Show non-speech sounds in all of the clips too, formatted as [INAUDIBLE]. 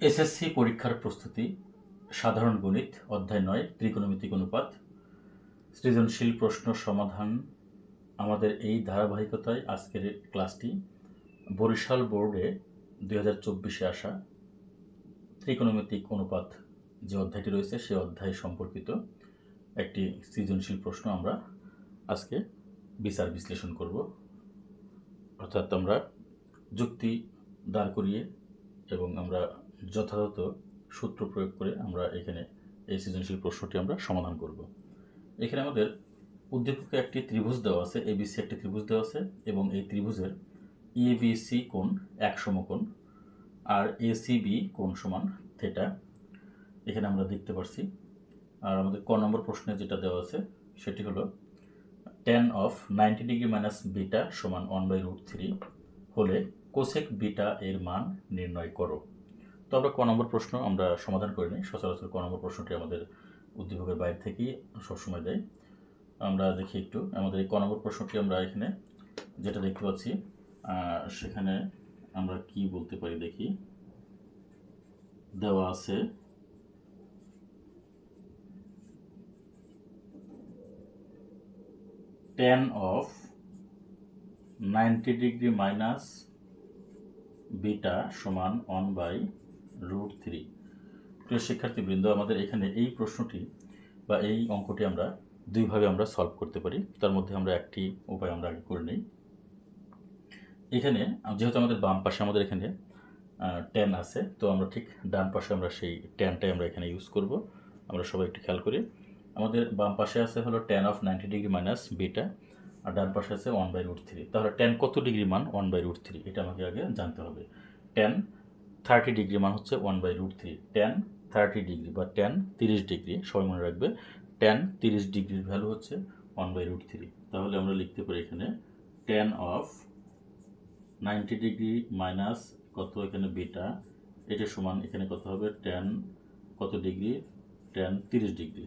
SSC পরীক্ষার প্রস্তুতি, সাধারণ গণিত, অধ্যায় নয়, ত্রিকোণমিতিক অনুপাত, সৃজনশীল প্রশ্ন সমাধান, আমাদের এই ধারাবাহিকতায় আজকের ক্লাসটি বরিশাল বোর্ডে দুই হাজার চব্বিশে আসা ত্রিকোণমিতিক অনুপাত যে অধ্যায়টি রয়েছে সেই অধ্যায় সম্পর্কিত একটি সৃজনশীল প্রশ্ন আমরা আজকে বিচার বিশ্লেষণ করব। অর্থাৎ আমরা যুক্তি দাঁড় করিয়ে এবং আমরা যথাযথ সূত্র প্রয়োগ করে আমরা এখানে এই সৃজনশীল প্রশ্নটি আমরা সমাধান করব। এখানে আমাদের উদ্দীপকে একটি ত্রিভুজ দেওয়া আছে এবিসি একটি ত্রিভুজ দেওয়া আছে, এবং এই ত্রিভুজের ইবিসি কোণ এক সমকোণ, আর এসিবি কোণ সমান থেটা এখানে আমরা দেখতে পারছি, আর আমাদের ক নম্বর প্রশ্নে যেটা দেওয়া আছে, সেটি হলো tan of ninety degree minus beta সমান ওয়ান বাই রুট থ্রি হলে কোসেক বিটা এর মান নির্ণয় করো। তো আমরা ক নম্বর প্রশ্ন আমরা সমাধান করে নিই। সচরাচর ক নম্বর প্রশ্নটি আমাদের উদ্দীপকের বাইরে থেকেই সবসময় দেয়। আমরা দেখি একটু, আমাদের এই ক নম্বর প্রশ্নটি আমরা এখানে যেটা দেখতে পাচ্ছি সেখানে আমরা কি বলতে পারি দেখি। দেওয়া আছে tan of ninety degree minus beta সমান ওয়ান বাই রুট থ্রি প্রিয় শিক্ষার্থীবৃন্দ, আমাদের এখানে এই প্রশ্নটি বা এই অঙ্কটি আমরা দুইভাবে আমরা সলভ করতে পারি। তার মধ্যে আমরা একটি উপায় আমরা আগে করে নিই। এখানে যেহেতু আমাদের বাম পাশে আমাদের এখানে টেন আছে, তো আমরা ঠিক ডান পাশে আমরা সেই টেনটাই আমরা এখানে ইউজ করব। আমরা সবাই একটু খেয়াল করি। আমাদের বাম পাশে আছে হলো tan of ninety degree minus beta আর ডান পাশে আছে ওয়ান বাই রুট থ্রি তাহলে টেন কত ডিগ্রি মান? ওয়ান বাই রুট থ্রি এটা আমাকে আগে জানতে হবে। টেন থার্টি ডিগ্রি মান হচ্ছে one by root three tan thirty degree বা টেন তিরিশ ডিগ্রি সবাই মনে রাখবে টেন তিরিশ ডিগ্রির ভ্যালু হচ্ছে ওয়ান বাই রুট থ্রি তাহলে আমরা লিখতে পারি এখানে tan of ninety degree minus কত এখানে বিটা এটা সমান এখানে কত হবে টেন কত ডিগ্রি টেন তিরিশ ডিগ্রি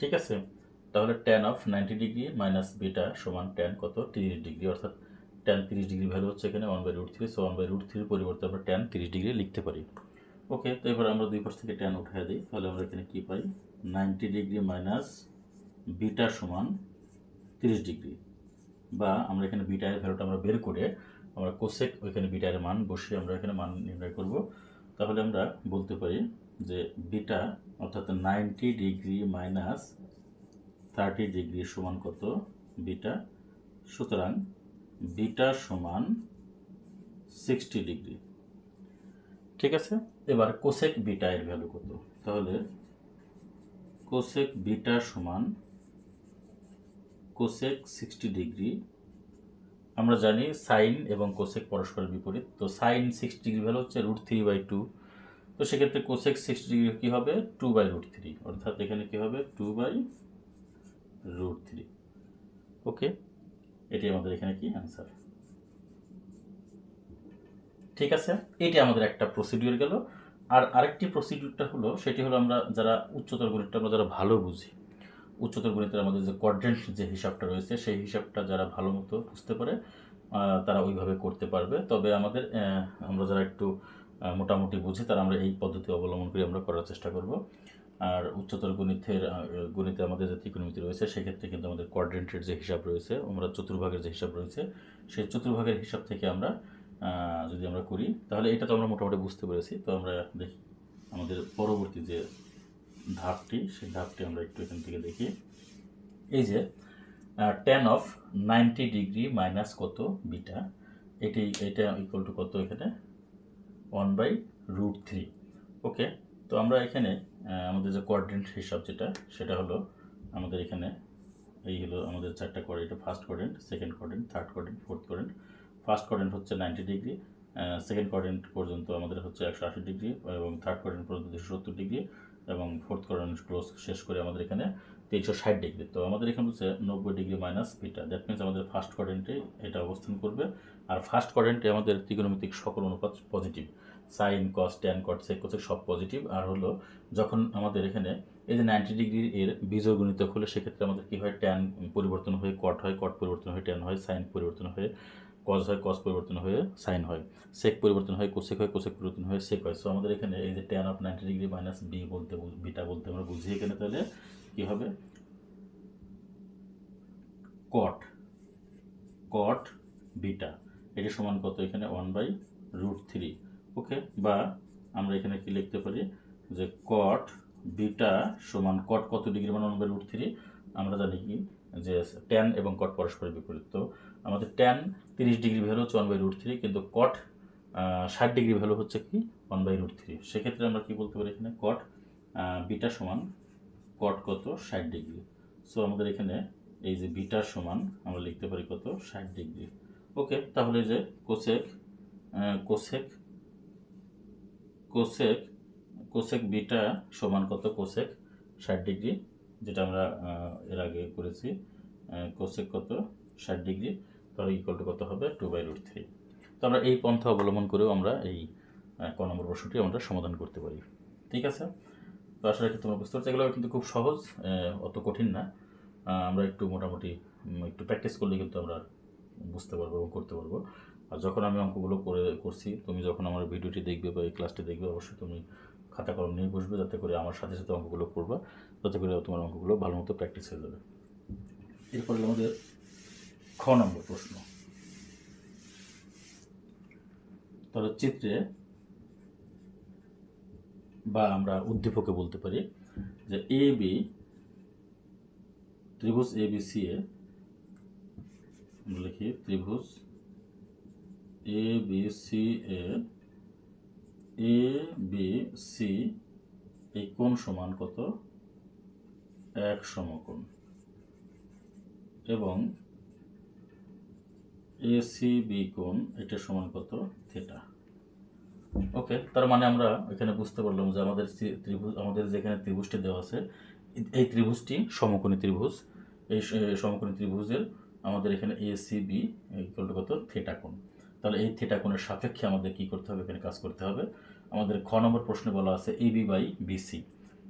ঠিক আছে? তাহলে tan of ninety degree minus beta সমান টেন কত, তিরিশ ডিগ্রি অর্থাৎ টেন তিরিশ ডিগ্রি ভ্যালু হচ্ছে এখানে one by root three so one by root থ্রির পরিবর্তে আমরা টেন তিরিশ ডিগ্রি লিখতে পারি। ওকে তো এবার আমরা দুই পাশ থেকে টেন উঠিয়ে দিই, তাহলে আমরা এখানে কী পাই? নাইনটি ডিগ্রি মাইনাস বিটা সমান তিরিশ ডিগ্রি বা আমরা এখানে বিটা এর ভ্যালুটা আমরা বের করে আমরা কোসেক ওইখানে বিটা এর মান বসিয়ে আমরা এখানে মান নির্ণয় করব। তাহলে আমরা বলতে পারি যে বিটা অর্থাৎ ninety degree minus thirty degree সমান কত? বিটা সুতরাং বিটা সমান সিক্সটি ডিগ্রি ঠিক আছে? এবার কোসেক বিটা এর ভ্যালু কত? তাহলে কোসেক বিটা সমান কোসেক সিক্সটি ডিগ্রি আমরা জানি সাইন এবং কোসেক পরস্পরের বিপরীত। তো সাইন সিক্সটি ডিগ্রি ভ্যালু হচ্ছে রুট থ্রি বাই টু তো সেক্ষেত্রে কোসেক সিক্সটি ডিগ্রি কী হবে? টু বাই রুট থ্রি অর্থাৎ এখানে কী হবে? Two by root three okay এটি আমাদের এখানে কি অ্যান্সার ঠিক আছে? এটি আমাদের একটা প্রসিডিউর গেল। আর আরেকটি প্রসিডিউরটা হলো, সেটি হলো আমরা যারা উচ্চতর গণিতটা আমরা যারা ভালো বুঝি, উচ্চতর গণিতের আমাদের যে কোয়াড্রেন্ট যে হিসাবটা রয়েছে, সেই হিসাবটা যারা ভালো মতো বুঝতে পারে তারা ওইভাবে করতে পারবে। তবে আমাদের আমরা যারা একটু মোটামুটি বুঝি, তারা আমরা এই পদ্ধতি অবলম্বন করে আমরা করার চেষ্টা করব। আর উচ্চতর গণিতের গণিতে আমাদের যে ত্রিকোণমিতি রয়েছে, সেক্ষেত্রে কিন্তু আমাদের কোয়াড্রেন্টের যে হিসাব রয়েছে, আমরা চতুর্ভাগের যে হিসাব রয়েছে, সেই চতুর্ভাগের হিসাব থেকে আমরা যদি আমরা করি, তাহলে এটা তো আমরা মোটামুটি বুঝতে পেরেছি। তো আমরা দেখি, আমাদের পরবর্তী যে ধাপটি, সেই ধাপটি আমরা একটু এখান থেকে দেখি। এই যে tan of ninety degree minus কত? বিটা। এটি, এটা ইকুয়াল টু কত এখানে? One by root three okay তো আমরা এখানে আমাদের যে কোয়াড্রেন্ট হিসাব যেটা, সেটা হলো আমাদের এখানে এই হলো আমাদের চারটা quadrant first quadrant second quadrant third quadrant fourth quadrant first quadrant হচ্ছে নাইনটি ডিগ্রি সেকেন্ড কোয়াড্রেন্ট পর্যন্ত আমাদের হচ্ছে একশো আশি ডিগ্রি এবং থার্ড কোয়াড্রেন্ট পর্যন্ত দুশো সত্তর ডিগ্রি এবং ফোর্থ কোয়াড্রেন্ট ক্লোজ শেষ করে আমাদের এখানে তিনশো ষাট ডিগ্রি তো আমাদের এখানে হচ্ছে নব্বই degree minus beta that means আমাদের ফার্স্ট কোয়াড্রেন্টে এটা অবস্থান করবে। আর ফার্স্ট কোয়াড্রেন্টে আমাদের ত্রিকোণমিতিক সকল অনুপাত positive sine cos tan cot sec cosec সব পজিটিভ আর হলো, যখন আমাদের এখানে এই যে নাইনটি ডিগ্রি এর বীজোর গণিত হলে সেক্ষেত্রে আমাদের কী হয়? ট্যান পরিবর্তন হয়ে কট হয় কট পরিবর্তন হয়ে ট্যান হয় সাইন পরিবর্তন হয়ে কজ হয় কজ পরিবর্তন হয়ে সাইন হয়। সেক পরিবর্তন হয় কোসেক হয় কোসেক পরিবর্তন হয়ে সেক হয়। সো আমাদের এখানে এই যে tan of ninety degree minus B বলতে বিটা বলতে আমরা বুঝি এখানে তাহলে কী হবে? কট কট বিটা এটি সমান কত এখানে? One by root three okay বা আমরা এখানে কি লিখতে পারি? যে কট বিটা সমান কট কত ডিগ্রি মানে ওয়ান বাই রুট থ্রি আমরা জানি কি? যে ট্যান এবং কট পরস্পরের বিপরীত। তো আমাদের ট্যান তিরিশ ডিগ্রি ভ্যালু হচ্ছে ওয়ান বাই রুট থ্রি কিন্তু কট ষাট ডিগ্রি ভ্যালু হচ্ছে কি? ওয়ান বাই রুট থ্রি সেক্ষেত্রে আমরা কি বলতে পারি এখানে? কট বিটা সমান কট কত? ষাট ডিগ্রি সো আমাদের এখানে এই যে বিটা সমান আমরা লিখতে পারি কত? ষাট ডিগ্রি ওকে, তাহলে যে cosec cosec cosec cosec beta সমান কত? কোসেক ষাট ডিগ্রি, যেটা আমরা এর আগে করেছি কোসেক কত? ষাট ডিগ্রি, তাহলে ইকুয়াল টু কত হবে? টু বাই রুট থ্রি তো আমরা এই পন্থা অবলম্বন করেও আমরা এই ক নম্বর প্রশ্নটি আমরা সমাধান করতে পারি। ঠিক আছে? তো আশা রাখি তোমরা বুঝতে পারছ। এগুলো কিন্তু খুব সহজ অত কঠিন না। আমরা একটু মোটামুটি একটু প্র্যাকটিস করলে কিন্তু আমরা বুঝতে পারব এবং করতে পারব। আর যখন আমি অঙ্কগুলো করে, করছি, তুমি যখন আমার ভিডিওটি দেখবে বা এই ক্লাসটি দেখবে, অবশ্যই তুমি খাতা কলম নিয়ে বসবে যাতে করে আমার সাথে সাথে অঙ্কগুলো করবা, যাতে করে তোমার অঙ্কগুলো ভালো মতো প্র্যাকটিস হয়ে যাবে। এরপর আমাদের খ নম্বর প্রশ্ন। তাহলে চিত্রে বা আমরা উদ্দীপকে বলতে পারি যে এ বি ত্রিভুজ এ বি সি এ লিখি ত্রিভুজ A B C A A B C এই কোণ সমান কত এক সমকোণ এবং এ সি বি কোণ এটা সমান কত থিটা ওকে তার মানে আমরা এখানে বুঝতে পারলাম যে আমাদের ত্রিভুজ আমাদের যেখানে ত্রিভুজটি দেওয়া আছে এই ত্রিভুজটি সমকোণী ত্রিভুজ। এই সমকোণী ত্রিভুজের আমাদের এখানে A C B equal to কত? থিটা তাহলে এই থিটা সাপেক্ষে আমাদের কি করতে হবে? এখানে কাজ করতে হবে। আমাদের খ নম্বর প্রশ্নে বলা আছে এ বি বাই বিসি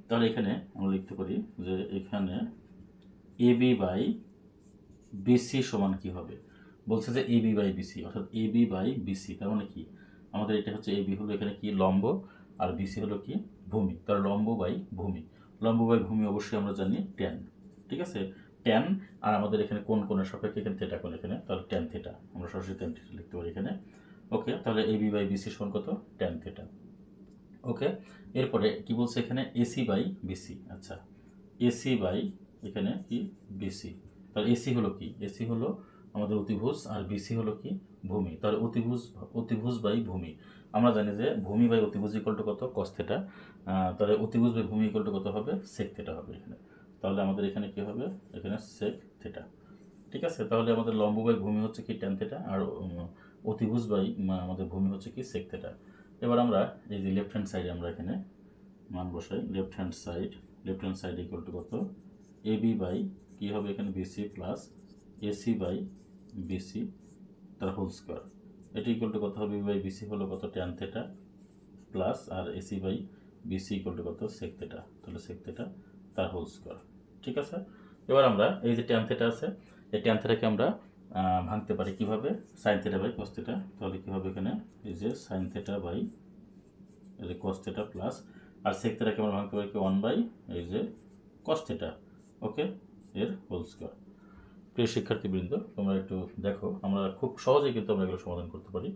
তাহলে এখানে আমরা লিখতে পারি যে এখানে এ বি বাই বিসি সমান কি হবে? বলছে যে এ বি বাই বিসি অর্থাৎ এ বি বাই বিসি তার মানে কি? আমাদের এটা হচ্ছে এ বি হলো এখানে কি? লম্ব। আর বিসি হলো কি? ভূমি। তার লম্ব বাই ভূমি। লম্ব বাই ভূমি অবশ্যই আমরা জানি ট্যান ঠিক আছে? ট্যান আর আমাদের এখানে কোন কোণের সাপেক্ষে এখানে থেটা কোণ এখানে? তাহলে ট্যান থেটা আমরা সরাসরি ট্যান থেটা লিখতে পারি এখানে। ওকে তাহলে এ বি বাই বিসি সমান কত? ট্যান থেটা ওকে এরপরে কি বলছে এখানে? এসি বাই বিসি আচ্ছা এসি বাই এখানে কি? বিসি তাহলে এসি হলো কি? এসি হলো আমাদের অতিভুজ, আর বিসি হলো কি? ভূমি। তাহলে অতিভুজ অতিভুজ বাই ভূমি। আমরা জানি যে ভূমি বাই অতিভুজ ইকুয়াল টু কত? কস থেটা তাহলে অতিভুজ বাই ভূমি ইকুয়াল টু কত হবে? সেক থেটা হবে এখানে। তাহলে আমাদের এখানে কি হবে? এখানে সেক থেটা ঠিক আছে? তাহলে আমাদের লম্ব বাই ভূমি হচ্ছে কি ট্যান থেটা আর অতিভুজ বাই আমাদের ভূমি হচ্ছে কি সেক থেটা এবার আমরা এই যে লেফট হ্যান্ড সাইডে আমরা এখানে মান বসাই। Left hand side left hand side equal to কত? এ বি বাই কী হবে এখানে? BC plus AC by BC তার হোল স্কোয়ার এটি ইকুয়াল টু কত হবে? বাই বিসি হলো কত? Tan theta plus R AC by BC equal to কত? সেক থেটা তাহলে সেক থেটা তার হোল স্কোয়ার ঠিক আছে? এবার আমরা এই যে ট্যান থেটা আছে, এই ট্যান থেটাকে আমরা ভাঙতে পারি কীভাবে? সাইন থেটা বাই কস তাহলে কী হবে এখানে? এই যে সাইন থেটা বাই এই যে কস প্লাস আর সেক থেটাকে আমরা ভাঙতে পারি কি? ওয়ান বাই এই যে কস ওকে এর হোল স্কোয়ার প্রিয় শিক্ষার্থীবৃন্দ, তোমরা একটু দেখো, আমরা খুব সহজেই কিন্তু আমরা এগুলো সমাধান করতে পারি।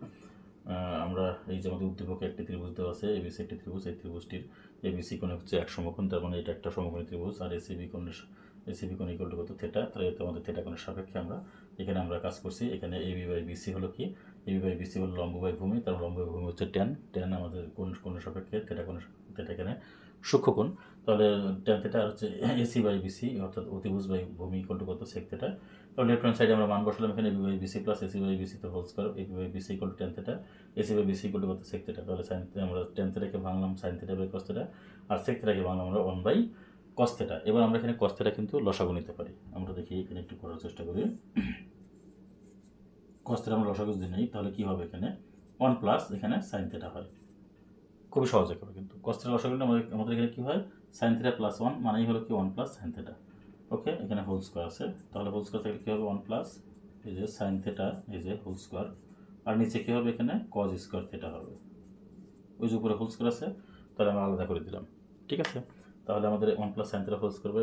আমরা এই যে আমাদের উদ্দীপকে একটি ত্রিভুজ দেওয়া আছে এবিসি একটি ত্রিভুজ, এই ত্রিভুজটির এবিসি কোণে হচ্ছে এক সমকোণ, তার মানে এটা একটা সমকোণী ত্রিভুজ, আর এসিবি কোণ এসিবি কোণ ইকুয়াল টু কত? থেটা তাহলে আমাদের থেটা কোণের সাপেক্ষে আমরা এখানে আমরা কাজ করছি। এখানে এবি বাই বিসি হলো কি? এবি বাই বিসি হলো লম্ব বাই ভূমি, তার লম্ব বাই ভূমি হচ্ছে টেন টেন আমাদের কোন কোণের সাপেক্ষে থেটা কোণের থেটা এখানে সূক্ষ্মকোণ, তাহলে ট্যান থেটা হচ্ছে এসি বাই বিসি অর্থাৎ অতিভুজ বাই ভূমি ইকুয়াল টু কত সেক থেটা তাহলে লেফট হ্যান্ড সাইডে আমরা মান বসালাম এখানে AB by BC plus AC by BC তো whole square AB by BC equal tan theta AC by BC equal কত সেক থেটা তাহলে সাইন আমরা টেন থেটাকে ভাঙলাম sine theta by cos theta R sec থেটাকে ভাঙলাম আমরা ওয়ান বাই কস থেটা এবার আমরা এখানে কস থেটা কিন্তু লসাগু নিতে পারি। আমরা দেখি এখানে একটু করার চেষ্টা করি। কস থেটা আমরা লসাগু যদি নিই, তাহলে কী হবে এখানে? ওয়ান প্লাস এখানে সাইন থেটা হয়। খুবই সহজে করে কিন্তু থেটা লসাগু আমাদের আমাদের এখানে কী হয়? সাইন থেটা প্লাস ওয়ান মানেই হলো কি? One plus sine theta okay এখানে হোল স্কোয়ার আছে। তাহলে হোল স্কোয়ার থেকে কী হবে? ওয়ান প্লাস এই যে সাইন থেটা এই যে হোল স্কোয়ার আর নিচে কী হবে এখানে? কজ স্কোয়ার থেটা হবে। ওই যে উপরে হোল স্কোয়ার আছে, তাহলে আমরা আলাদা করে দিলাম। ঠিক আছে? তাহলে আমাদের one plus sine theta whole square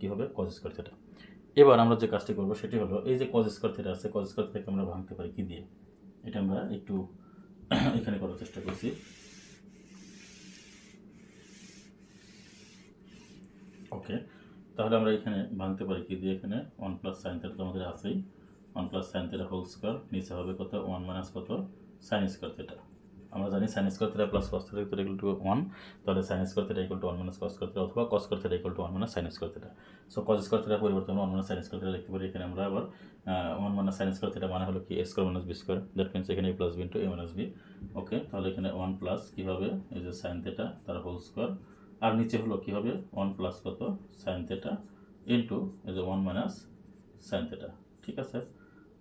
কী হবে? কজ স্কোয়ার থেটা এবার আমরা যে কাজটি করব, সেটি হলো এই যে কজ স্কোয়ার থেটা আছে কজ স্কোয়ার থেকে আমরা ভাঙতে পারি কী দিয়ে? এটা আমরা একটু [CLEARS THROAT] এখানে করার চেষ্টা করছি। ওকে, তাহলে আমরা এখানে ভাঙতে পারি কি দিয়ে এখানে? ওয়ান প্লাস সাইন থেটা তো আমাদের আছেই। One plus sine theta whole square, নিচে হবে কত? ওয়ান মাইনাস কত? Sine square theta. আমরা জানি sine square theta plus cos theta equal to one, তাহলে sine square theta equal to one minus cos square theta অথবা cos square theta equal to one minus sine square theta. So cos square theta পরিবর্তন one minus sine square theta লিখতে পারি এখানে আমরা আবার one minus sine square theta মানে হলো কি? A square minus B square. That means এখানে A plus B into A minus B okay তাহলে এখানে ওয়ান প্লাস কী হবে? এই যে সাইন থেটা, তার হোল স্কোয়ার। আর নিচে হলো কী হবে? ওয়ান প্লাস কত? সাইন থেটা ইন্টু এই যে ওয়ান মাইনাস সাইন থেটা ঠিক আছে?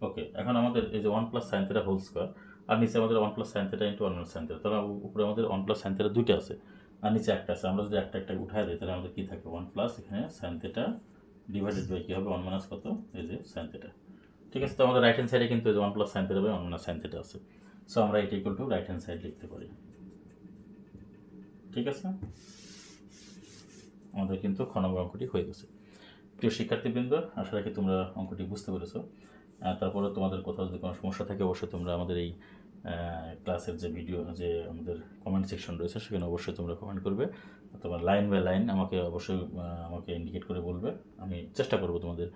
ওকে এখন আমাদের এই যে one plus sine theta whole square আর নিচে আমাদের one plus sine theta into one minus sine theta তাহলে উপরে আমাদের ওয়ান প্লাস সাইন থেটা দুইটা আছে, আর নিচে একটা আছে। আমরা যদি একটা একটা উঠায় দিই, তাহলে আমাদের কী থাকে ওয়ান প্লাস এখানে সাইন থেটা ডিভাইডেড বাই কী হবে? ওয়ান মাইনাস কত? এই যে সাইন থেটা ঠিক আছে? তো আমাদের রাইট হ্যান্ড সাইডে কিন্তু এই যে one plus sine theta one minus sine theta আছে। সো আমরা এটা equal to right hand side লিখতে পারি। ঠিক আছে? আমাদের কিন্তু খ নম্বর অঙ্কটি হয়ে গেছে। প্রিয় শিক্ষার্থীবৃন্দ, আশা রাখি তোমরা অঙ্কটি বুঝতে পেরেছ। তারপরে তোমাদের কোথাও যদি কোনো সমস্যা থাকে, অবশ্যই তোমরা আমাদের এই ক্লাসের যে ভিডিও, যে আমাদের কমেন্ট সেকশন রয়েছে, সেখানে অবশ্যই তোমরা কমেন্ট করবে। তোমার লাইন বাই লাইন আমাকে অবশ্যই আমাকে ইন্ডিকেট করে বলবে। আমি চেষ্টা করব তোমাদের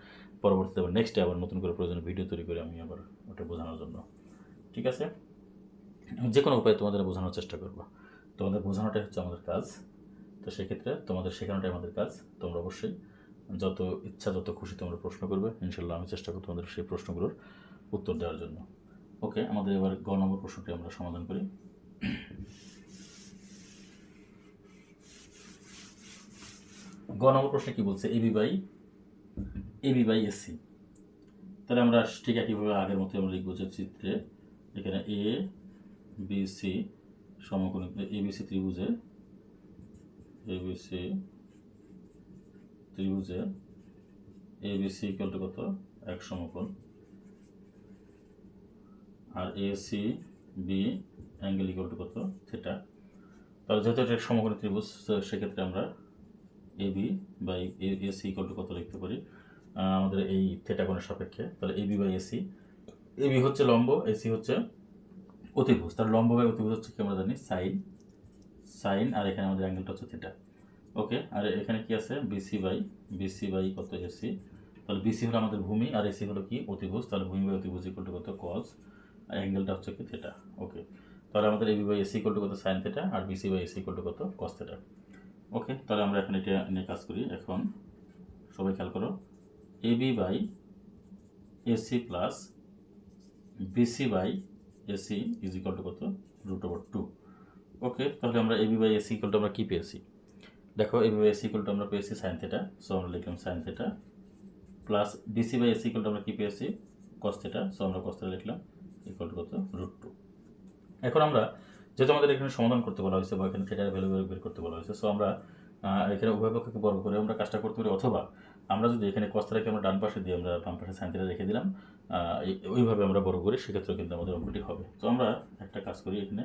পরবর্তীতে আবার নেক্সটে আবার নতুন করে প্রয়োজনীয় ভিডিও তৈরি করে আমি আবার ওটা বোঝানোর জন্য। ঠিক আছে? যে কোনো উপায়ে তোমাদের বোঝানোর চেষ্টা করব। তোমাদের বোঝানোটাই হচ্ছে আমাদের কাজ। তো সেক্ষেত্রে তোমাদের শেখানোটাই আমাদের কাজ। তোমরা অবশ্যই যত ইচ্ছা, যত খুশি তোমরা প্রশ্ন করবে। ইনশাল্লাহ আমি চেষ্টা করব তোমাদের সেই প্রশ্নগুলোর উত্তর দেওয়ার জন্য। ওকে, আমাদের এবার গ নম্বর প্রশ্নটি আমরা সমাধান করি। গ নম্বর প্রশ্নে কি বলছে? AB by AB by AC তাহলে আমরা ঠিক একইভাবে আগের মতো আমরা লিখব যে চিত্রে এখানে এ, বি, সি সমকোণী এবিসি ত্রিভুজে এবিসি ত্রিভুজে এবিসি ইকুয়াল টু কত? এক সমকোণ। আর এসি বি অ্যাঙ্গেল ইকুয়াল কত? থেটা তাহলে যেহেতু এটা এক সমকোণী ত্রিভুজ সেক্ষেত্রে আমরা AB by AC equal to কত লিখতে পারি? আমাদের এই থেটা সাপেক্ষে। তাহলে এবি বাই এসি এবি হচ্ছে লম্ব এসি হচ্ছে অতিভুজ। তার লম্ব বাই অতিভুজ হচ্ছে কি আমরা জানি? সাইন সাইন আর এখানে আমাদের অ্যাঙ্গেলটা হচ্ছে থিটা। ওকে, আর এখানে কি আছে? বিসি বাই বিসি বাই কত এসি? তাহলে বিসি হলো আমাদের ভূমি আর এসি হলো কি? অতিভুজ। তাহলে ভূমি বাই অতিভুজ ইকুয়াল টু কত? কজ আর অ্যাঙ্গেলটা হচ্ছে কি? থিটা। ওকে, তাহলে আমাদের AB by AC equal to কত? Sine theta. R BC by AC equal to কত? Cos theta. ওকে, তাহলে আমরা এখন এটা নিয়ে কাজ করি। এখন সবাই খেয়াল করো। AB by AC plus BC by AC is equal to কত? রুট ওভার টু ওকে, তাহলে আমরা AB by AC equal to আমরা কী পেয়েছি? দেখো AB by AC equal to আমরা পেয়েছি সাইন থেটা সো আমরা লিখলাম sine theta plus BC by AC equal to আমরা কী পেয়েছি? কস থেটা সো আমরা কস লিখলাম ইকাল টু কত? রুট টু এখন আমরা, যেহেতু আমাদের এখানে সমাধান করতে বলা হয়েছে বা এখানে থেটার ভ্যালু বের করতে বলা হয়েছে সো আমরা এখানে উভয় পক্ষকে বর্গ করে আমরা কাজটা করতে পারি, অথবা আমরা যদি এখানে কস্তাটাকে আমরা ডান পাশে দিয়ে আমরা বাম পাশে সাইন থেটা রেখে দিলাম ওইভাবে আমরা বড় করি, সেক্ষেত্রেও কিন্তু আমাদের অঙ্কটি হবে। তো আমরা একটা কাজ করি এখানে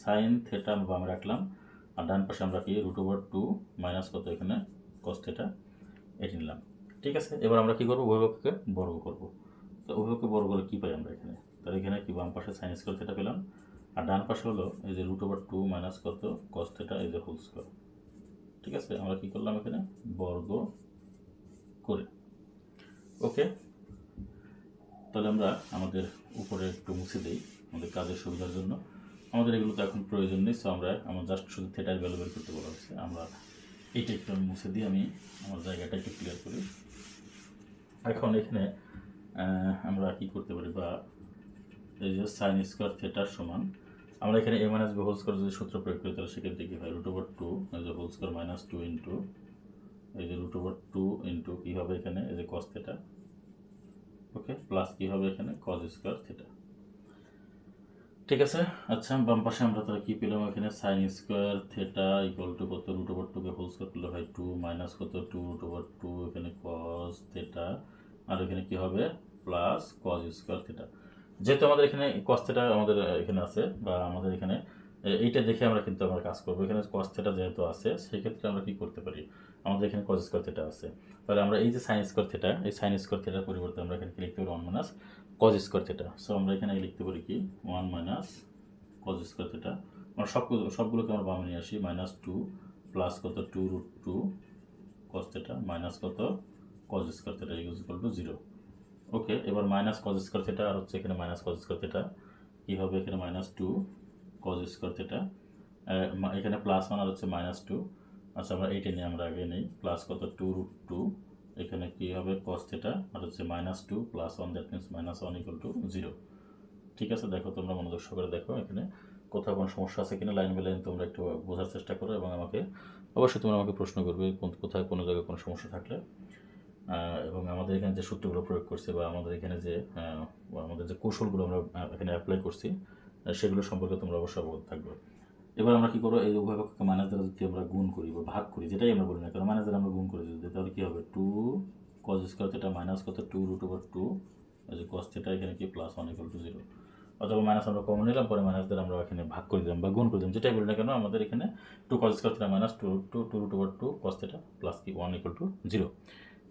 সাইন থেটা আমরা বামে রাখলাম, আর ডান পাশে আমরা কি রুট ওভার টু মাইনাস কত এখানে? কস থেটা এটি নিলাম। ঠিক আছে? এবার আমরা কি করব? উভয়পক্ষকে বর্গ করব। তো উভয়পক্ষকে বর্গ করলে কী পাই আমরা এখানে? তাহলে এখানে কি, বাম পাশে সাইন স্কোয়ার থেটা পেলাম, আর ডান পাশে হলো এই যে রুট ওভার টু মাইনাস কত? কস থেটা এই যে হোল স্কোয়ার ঠিক আছে? আমরা কি করলাম এখানে? বর্গ করে। ওকে তাহলে আমরা আমাদের উপরে একটু মুছে দিই, আমাদের কাজের সুবিধার জন্য। আমাদের এগুলো তো এখন প্রয়োজন নেই সো আমরা আমার জাস্ট শুধু থেটার ভ্যালু বের করতে বলা হচ্ছে। আমরা এইটা একটু আমি মুছে দিই আমি আমার জায়গাটা একটু ক্লিয়ার করি। এখন এখানে আমরা কি করতে পারি বা এই যে সাইন স্কোয়ার থিয়েটার সমান, আমরা এখানে A minus B whole square যদি সূত্র প্রয়োগ করি, তাহলে সেক্ষেত্রে কী হয়? রুট ওভার টু এই যে whole square minus two into এই যে রুট ওভার টু ইন্টু কী হবে এখানে? এই যে কস থেটা ওকে প্লাস কী হবে এখানে? কজ স্কোয়ার থিটা ঠিক আছে? আচ্ছা বাম পাশে আমরা তাহলে কী পেলাম? এখানে sine square theta equal to কত? রুট ওভার টুকে হোল স্কোয়ার করলে হয় টু মাইনাস কত? টু রুট ওভার টু এখানে কস থেটা আর এখানে কী হবে? প্লাস কজ স্কোয়ার থিটা যেহেতু আমাদের এখানে কস থিটা আমাদের এখানে আছে, বা আমাদের এখানে এইটা দেখে আমরা কিন্তু আমরা কাজ করব। এখানে কস থেটা যেহেতু আছে, সেক্ষেত্রে আমরা কী করতে পারি? আমাদের এখানে কজ স্কোয়ার থিটা আছে। তাহলে আমরা এই যে সাইন স্কোয়ার থিটা এই সাইন স্কোয়ার থিটার পরিবর্তে আমরা এখানে লিখতে পারি? One minus cos square theta so আমরা এখানে লিখতে পারি কি? One minus cos square theta আমরা সব সবগুলোকে আমরা বামে নিয়ে আসি। মাইনাস টু প্লাস কত? Two root two cos theta minus কত? Cos square theta is equal to zero okay এবার মাইনাস কজ স্কোয়ার থিটা আর হচ্ছে এখানে মাইনাস কজ স্কোয়ার থিটা কী হবে এখানে minus two cos square theta এখানে প্লাস ওয়ান আর হচ্ছে মাইনাস টু আচ্ছা আমরা এইটা নিয়ে আমরা আগে নেই। প্লাস কত? টু রুট টু এখানে কী হবে? কস থিটা আর হচ্ছে minus two plus one that means minus one equal to zero ঠিক আছে? দেখো, তোমরা মনোযোগ সহকারে দেখো এখানে। কোথাও কোনো সমস্যা আছে কিনা? লাইন বাই লাইন তোমরা একটু বোঝার চেষ্টা করো এবং আমাকে অবশ্যই তোমরা আমাকে প্রশ্ন করবে কোন- কোথায়, কোনো জায়গায় কোনো সমস্যা থাকলে। এবং আমাদের এখানে যে সূত্রগুলো প্রয়োগ করছে বা আমাদের এখানে যে আমাদের যে কৌশলগুলো আমরা এখানে অ্যাপ্লাই করছি সেগুলো সম্পর্কে তোমরা অবশ্যই অবগত থাকবে। এবার আমরা কি করব? এই পক্ষকে মাইনাস দ্বারা যদি আমরা গুণ করি বা ভাগ করি, যেটাই আমরা বলি না কারণ মাইনাস দ্বারা আমরা গুণ করি যদি তাহলে কী হবে? Two cos square theta minus কত? টু রুট ওভার টু যে কস থিটা এখানে কি? Plus one equal to zero অথবা মাইনাস আমরা কমন নিলাম, পরে মাইনাস দ্বারা আমরা এখানে ভাগ করে দিলাম বা গুণ করে দিলাম, যেটাই বলি না কেন, আমাদের এখানে two cos square theta minus two two two root over two cos theta plus কি? ওয়ান ইকুয়াল টু জিরো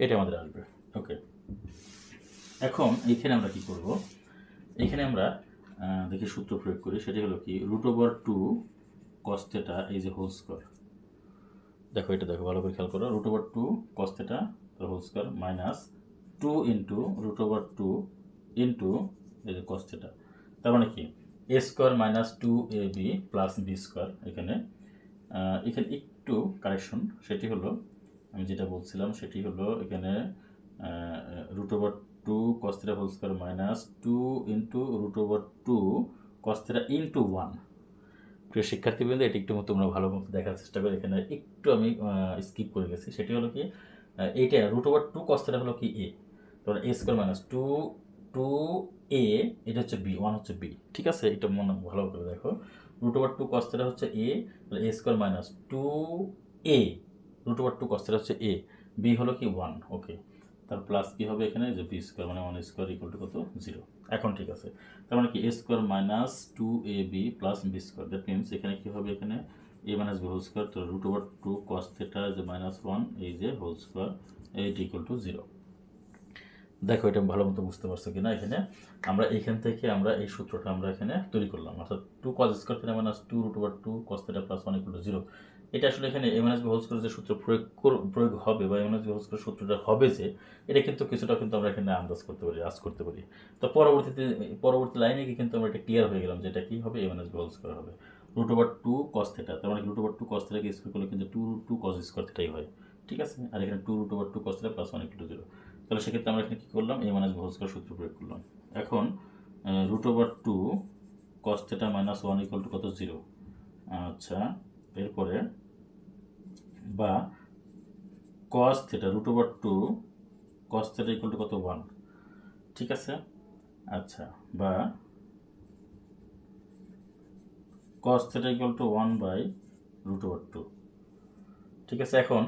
এটা আমাদের আসবে। ওকে এখন এইখানে আমরা কি করব? এইখানে আমরা দেখি সূত্র প্রয়োগ করি। সেটি হলো কি? Root over two cos theta এই যে হোল স্কোয়ার দেখো এটা দেখো, ভালো করে খেয়াল করো। Root over two cos theta whole square minus two into root over two into এই যে কস থিটা তার মানে কি? A square minus two a b plus b square এখানে এখানে একটু কারেকশন সেটি হলো, আমি যেটা বলছিলাম, সেটি হলো এখানে root over two cos theta whole square minus two into root over two cos theta into one প্রিয় শিক্ষার্থীবৃন্দ, এটি একটু তোমরা ভালো মতো দেখার চেষ্টা করো। এখানে একটু আমি স্কিপ করে গেছি। সেটি হলো কি এইটা রুট ওভার টু কস্তেরা হলো কি এ তারপরে a square minus two two a এটা হচ্ছে বি ওয়ান হচ্ছে বি ঠিক আছে? এটা মনে ভালো করে দেখো। রুট ওভার টু কস্তেরা হচ্ছে এ তাহলে a square minus two a root over two cos theta হচ্ছে এ বি হলো কি ওয়ান ওকে তার প্লাস কি হবে এখানে? যে বি স্কোয়ার মানে ওয়ান স্কোয়ার ইকুয়াল টু কত? জিরো এখন ঠিক আছে। তার মানে কি? A square minus two a b plus b square that means এখানে কি হবে এখানে? A minus b whole square তো root over two cos theta যে মাইনাস ওয়ান এই যে whole square eight equal to zero দেখো, এটা ভালো মতো বুঝতে পারছ কিনা এখানে? আমরা এখান থেকে আমরা এই সূত্রটা আমরা এখানে তৈরি করলাম। অর্থাৎ two cos square theta minus two root over two cos theta plus one equal to zero এটা আসলে এখানে M N S B whole square যে সূত্র প্রয়োগ প্রয়োগ হবে বা M N S B whole square সূত্রটা হবে যে, এটা কিন্তু কিছুটা কিন্তু আমরা এখানে আন্দাজ করতে পারি আজ করতে পারি। তো পরবর্তীতে, পরবর্তী লাইনে গিয়ে কিন্তু আমরা এটা ক্লিয়ার হয়ে গেলাম যে এটা কী হবে? M N S B whole square হবে। Root over two cos theta তার মানে রুট ওভার টু কস থিটাকে স্কোয়ার করলে কিন্তু টু টু কস স্কোয়ার থিটাই হয়। ঠিক আছে? আর এখানে two root over two cos theta plus one two zero তাহলে সেক্ষেত্রে আমরা এখানে কী করলাম? এ মাইনাস হোল স্কোয়ার সূত্র প্রয়োগ করলাম। এখন root over two cos theta minus one equal to কত? জিরো আচ্ছা এরপরে বা cos theta root over two cos theta equal to কত ওয়ান ঠিক আছে? আচ্ছা বা cos theta equal to one by root over two ঠিক আছে, এখন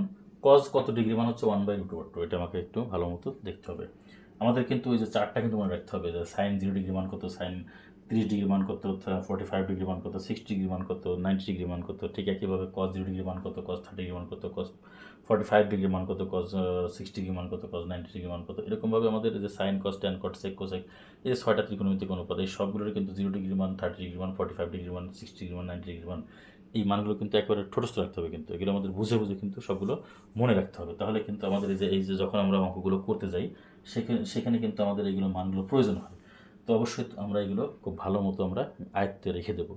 কজ কত ডিগ্রি মান হচ্ছে one by root over two এটা আমাকে একটু ভালো মতো দেখতে হবে। আমাদের কিন্তু ওই যে চারটা কিন্তু মনে রাখতে হবে যে সাইন জিরো ডিগ্রি মান কত? সাইন তিরিশ ডিগ্রি মান কত ফোর্টি ফাইভ ডিগ্রি মান কত সিক্সটি ডিগ্রি মান কত নাইনটি ডিগ্রি মান কত ঠিক একইভাবে কজ জিরো ডিগ্রি মান কত কজ থার্টি ডিগ্রি মান কত কজ ফর্টি ফাইভ ডিগ্রি মান কত কজ সিক্সটি ডিগ্রি মান কত কজ নাইনটি ডিগ্রি মান কত এরকমভাবে আমাদের যে sine cos tan cot sec cosec এই যে ছয়টা ত্রিকোণমিতিক অনুপাত, এই সবগুলোর কিন্তু জিরো ডিগ্রি মান থার্টি ডিগ্রি মান ফর্টি ফাইভ ডিগ্রি মান সিক্সটি ডিগ্রি মান নাইনটি ডিগ্রি মান এই মানগুলো কিন্তু একেবারে ঠোঁটস্থ রাখতে হবে কিন্তু, এগুলো আমাদের বুঝে বুঝে কিন্তু সবগুলো মনে রাখতে হবে। তাহলে কিন্তু আমাদের এই যে এই যে যখন আমরা অঙ্কগুলো করতে যাই, সেখানে সেখানে কিন্তু আমাদের এইগুলো মানগুলো প্রয়োজন হয়। তো অবশ্যই আমরা এগুলো খুব ভালো মতো আমরা আয়ত্তে রেখে দেবো,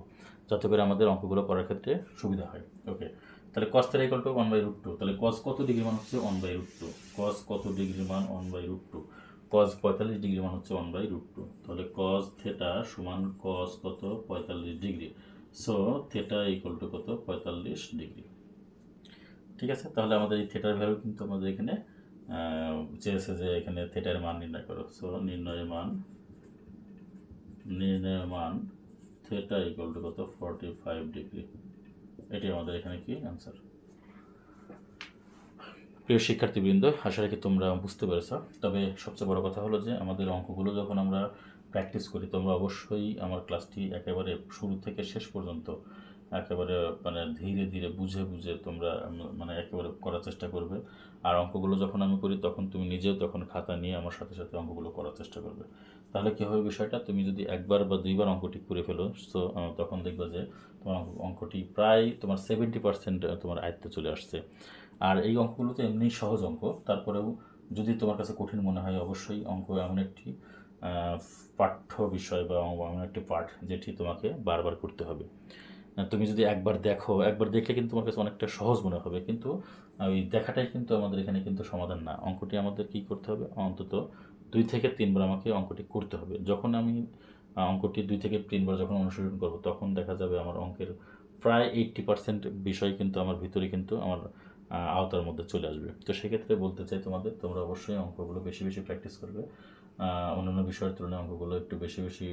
যাতে করে আমাদের অঙ্কগুলো করার ক্ষেত্রে সুবিধা হয়। ওকে তাহলে cos theta equal to one by root two তাহলে কস কত ডিগ্রি মান হচ্ছে one by root two cos কত ডিগ্রি মান one by root two cos পঁয়তাল্লিশ ডিগ্রি মান হচ্ছে ওয়ান বাই রুট টু তাহলে কস থেটা সমান কস কত পঁয়তাল্লিশ degree so theta equal to কত পঁয়তাল্লিশ ডিগ্রি ঠিক আছে? তাহলে আমাদের এই থেটার ভ্যালু কিন্তু আমাদের এখানে চেয়েছে যে এখানে থেটার মান নির্ণয় করো। সো নির্ণয়ের মান নির্ণয়ের মান থেটা ইকুয়াল টু কত? ফর্টি ফাইভ ডিগ্রি এটি আমাদের এখানে কি অ্যান্সার প্রিয় শিক্ষার্থীবৃন্দ, আশা রাখি তোমরা বুঝতে পেরেছ। তবে সবচেয়ে বড় কথা হলো যে, আমাদের অঙ্কগুলো যখন আমরা প্র্যাকটিস করি, তোমরা অবশ্যই আমার ক্লাসটি একেবারে শুরু থেকে শেষ পর্যন্ত একেবারে মানে ধীরে ধীরে বুঝে বুঝে তোমরা মানে একেবারে করার চেষ্টা করবে। আর অঙ্কগুলো যখন আমি করি, তখন তুমি নিজেও তখন খাতা নিয়ে আমার সাথে সাথে অঙ্কগুলো করার চেষ্টা করবে। তাহলে কী হবে বিষয়টা? তুমি যদি একবার বা দুইবার অঙ্কটি করে ফেলো সো তখন দেখবে যে তোমার অঙ্কটি প্রায় তোমার সেভেন্টি পার্সেন্ট তোমার আয়ত্তে চলে আসছে। আর এই অঙ্কগুলো তো এমনি সহজ অঙ্ক। তারপরেও যদি তোমার কাছে কঠিন মনে হয়, অবশ্যই অঙ্ক এমন একটি পাঠ্য বিষয় বা এমন একটি পাঠ যেটি তোমাকে বারবার করতে হবে। তুমি যদি একবার দেখো, একবার দেখলে কিন্তু তোমার কাছে অনেকটা সহজ মনে হবে। কিন্তু ওই দেখাটাই কিন্তু আমাদের এখানে কিন্তু সমাধান না। অঙ্কটি আমাদের কি করতে হবে? অন্তত দুই থেকে তিনবার আমাকে অঙ্কটি করতে হবে। যখন আমি অঙ্কটি দুই থেকে তিনবার যখন অনুসরণ করব, তখন দেখা যাবে আমার অঙ্কের প্রায় এইট্টি পার্সেন্ট বিষয় কিন্তু আমার ভিতরে কিন্তু আমার আওতার মধ্যে চলে আসবে। তো সেক্ষেত্রে বলতে চাই তোমাদের, তোমরা অবশ্যই অঙ্কগুলো বেশি বেশি প্র্যাকটিস করবে। অন্যান্য বিষয়ের তুলনায় অঙ্কগুলো একটু বেশি বেশি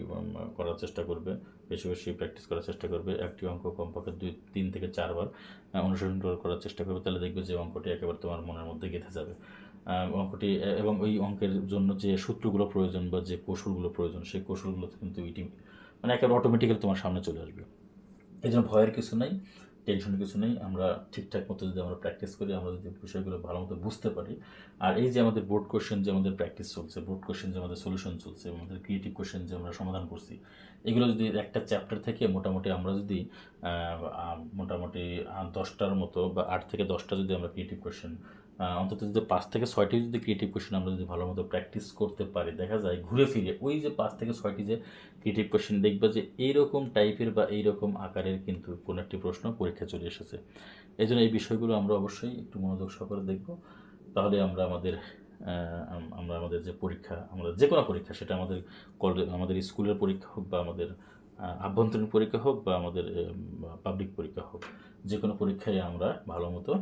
করার চেষ্টা করবে, বেশি বেশি প্র্যাকটিস করার চেষ্টা করবে। একটি অঙ্ক কমপক্ষে দুই, তিন থেকে চারবার অনুসরণ করার চেষ্টা করবে, তাহলে দেখবে যে অঙ্কটি একেবারে তোমার মনের মধ্যে গেঁথে যাবে। অঙ্কটি এবং ওই অঙ্কের জন্য যে সূত্রগুলো প্রয়োজন বা যে কৌশলগুলো প্রয়োজন, সেই কৌশলগুলো কিন্তু ইটি মানে একেবারে অটোমেটিক্যালি তোমার সামনে চলে আসবে। এই জন্য ভয়ের কিছু নেই। টেনশনের কিছু নেই। আমরা ঠিকঠাক মতো যদি আমরা প্র্যাকটিস করি, আমরা যদি বিষয়গুলো ভালো মতো বুঝতে পারি। আর এই যে আমাদের বোর্ড কোশ্চেন যে আমাদের প্র্যাকটিস চলছে বোর্ড কোশ্চেন যে আমাদের সলিউশন চলছে আমাদের ক্রিয়েটিভ কোশ্চেন যে আমরা সমাধান করছি, এগুলো যদি একটা চ্যাপ্টার থেকে মোটামুটি আমরা যদি মোটামুটি দশটার মতো বা আট থেকে দশটা যদি আমরা ক্রিয়েটিভ কোশ্চেন অন্তত যদি পাঁচ থেকে ছয়টি যদি ক্রিয়েটিভ কোশ্চেন আমরা যদি ভালো মতো প্র্যাকটিস করতে পারি, দেখা যায় ঘুরে ফিরে, ওই যে পাঁচ থেকে ছয়টি যে ক্রিয়েটিভ কোশ্চেন দেখবে যে এইরকম টাইপের বা এইরকম আকারের কিন্তু কোনো একটি প্রশ্ন পরীক্ষা চলে এসেছে। এই জন্য এই বিষয়গুলো আমরা অবশ্যই একটু মনোযোগ সহকারে দেখব। তাহলে আমরা আমাদের আমরা আমাদের যে পরীক্ষা, আমরা যে কোনো পরীক্ষা, সেটা আমাদের কলেজ আমাদের স্কুলের পরীক্ষা হোক বা আমাদের আভ্যন্তরীণ পরীক্ষা হোক বা আমাদের পাবলিক পরীক্ষা হোক, যে কোনো পরীক্ষায় আমরা ভালো মতো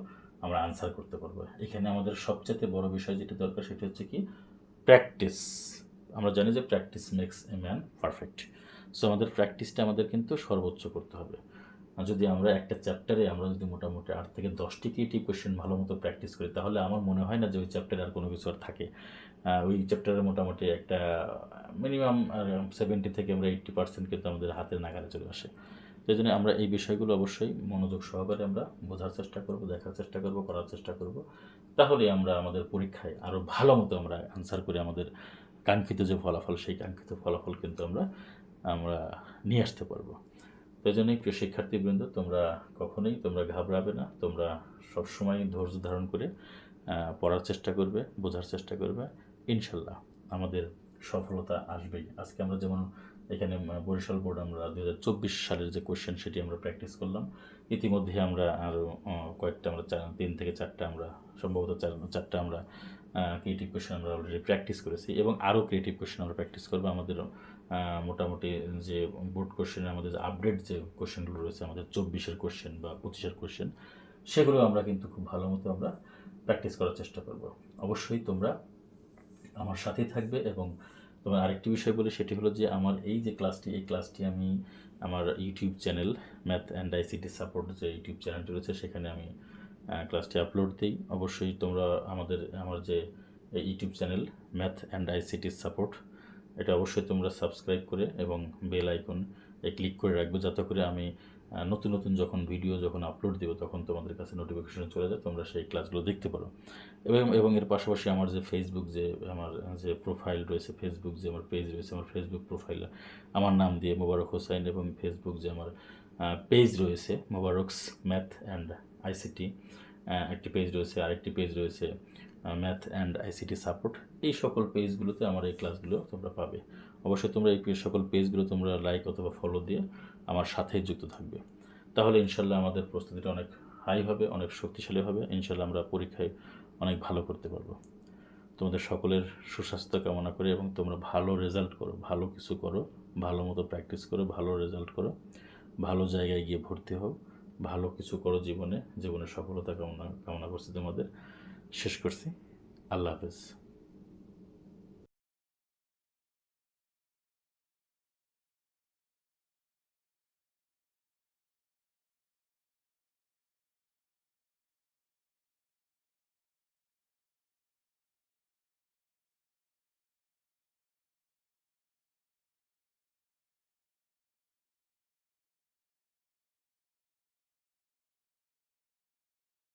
আমরা আনসার করতে পারব। এখানে আমাদের সবচেয়ে বড় বিষয় যেটা দরকার সেটা হচ্ছে কি প্র্যাকটিস আমরা জানি যে practice makes a man perfect so আমাদের প্র্যাকটিসটা আমাদের কিন্তু সর্বোচ্চ করতে হবে। যদি আমরা একটা চ্যাপ্টারে আমরা যদি মোটামুটি আট থেকে দশটি ক্রিয়েটিভ কোয়েশ্চেন ভালো মতো প্র্যাকটিস করি, তাহলে আমার মনে হয় না যে ওই চ্যাপ্টারে আর কোনো কিছু আর থাকে। ওই চ্যাপ্টারে মোটামুটি একটা মিনিমাম সেভেন্টি থেকে আমরা এইট্টি পার্সেন্ট কিন্তু আমাদের হাতের নাগালে চলে আসে। সেই জন্য আমরা এই বিষয়গুলো অবশ্যই মনোযোগ সহকারে আমরা বোঝার চেষ্টা করব, দেখার চেষ্টা করব, করার চেষ্টা করব। তাহলে আমরা আমাদের পরীক্ষায় আরও ভালো মতো আমরা আনসার করে আমাদের কাঙ্ক্ষিত যে ফলাফল, সেই কাঙ্ক্ষিত ফলাফল কিন্তু আমরা আমরা নিয়ে আসতে পারব। এই জন্যই প্রিয় শিক্ষার্থীবৃন্দ, তোমরা কখনোই তোমরা ঘাবড়াবে না। তোমরা সবসময় ধৈর্য ধারণ করে পড়ার চেষ্টা করবে, বোঝার চেষ্টা করবে। ইনশাল্লাহ আমাদের সফলতা আসবেই। আজকে আমরা যেমন এখানে বরিশাল বোর্ড আমরা দু হাজার চব্বিশ সালের যে কোশ্চেন সেটি আমরা প্র্যাকটিস করলাম। ইতিমধ্যে আমরা আরও কয়েকটা আমরা চার- তিন থেকে চারটা আমরা, সম্ভবত চার, চারটা আমরা ক্রিয়েটিভ কোশ্চেন আমরা অলরেডি প্র্যাকটিস করেছি এবং আরও ক্রিয়েটিভ কোশ্চেন আমরা প্র্যাকটিস করব। আমাদের মোটামুটি যে বোর্ড কোশ্চেন আমাদের যে আপডেট যে কোশ্চেনগুলো রয়েছে, আমাদের চব্বিশের কোশ্চেন বা পঁচিশের কোশ্চেন সেগুলো আমরা কিন্তু খুব ভালো মতো আমরা প্র্যাকটিস করার চেষ্টা করব। অবশ্যই তোমরা আমার সাথেই থাকবে এবং তোমার আরেকটি বিষয় বলি, সেটি হলো যে আমার এই যে ক্লাসটি এই ক্লাসটি আমি আমার YouTube channel math and ICT support যে ইউটিউব চ্যানেলটি রয়েছে, সেখানে আমি ক্লাসটি আপলোড দিই। অবশ্যই তোমরা আমাদের, আমার যে YouTube channel math and ICT support এটা অবশ্যই তোমরা সাবস্ক্রাইব করে এবং বেল আইকন এ ক্লিক করে রাখবে, যাতে করে আমি নতুন নতুন যখন ভিডিও যখন আপলোড দেবো, তখন তোমাদের কাছে নোটিফিকেশন চলে যায়, তোমরা সেই ক্লাসগুলো দেখতে পারো। এবং এবং এর পাশাপাশি আমার যে ফেসবুক যে আমার, যে প্রোফাইল রয়েছে ফেসবুক যে আমার পেজ রয়েছে, আমার ফেসবুক প্রোফাইল আমার নাম দিয়ে মোবারক হোসাইন এবং ফেসবুক যে আমার পেজ রয়েছে, মোবারকস ম্যাথ অ্যান্ড আইসিটি একটি পেজ রয়েছে, আরেকটি পেজ রয়েছে ম্যাথ অ্যান্ড আইসিটি সাপোর্ট এই সকল পেজগুলোতে আমার এই ক্লাসগুলো তোমরা পাবে। অবশ্যই তোমরা এই সকল পেজগুলো তোমরা লাইক অথবা ফলো দিয়ে আমার সাথেই যুক্ত থাকবে। তাহলে ইনশাল্লাহ আমাদের প্রস্তুতিটা অনেক হাই হবে, অনেক শক্তিশালী হবে। ইনশাল্লাহ আমরা পরীক্ষায় অনেক ভালো করতে পারব। তোমাদের সকলের সুস্বাস্থ্য কামনা করি এবং তোমরা ভালো রেজাল্ট করো, ভালো কিছু করো, ভালো মতো প্র্যাকটিস করো, ভালো রেজাল্ট করো, ভালো জায়গায় গিয়ে ভর্তি হও, ভালো কিছু করো জীবনে জীবনে সফলতা কামনা কামনা করছি তোমাদের। শেষ করছি। আল্লাহ হাফেজ।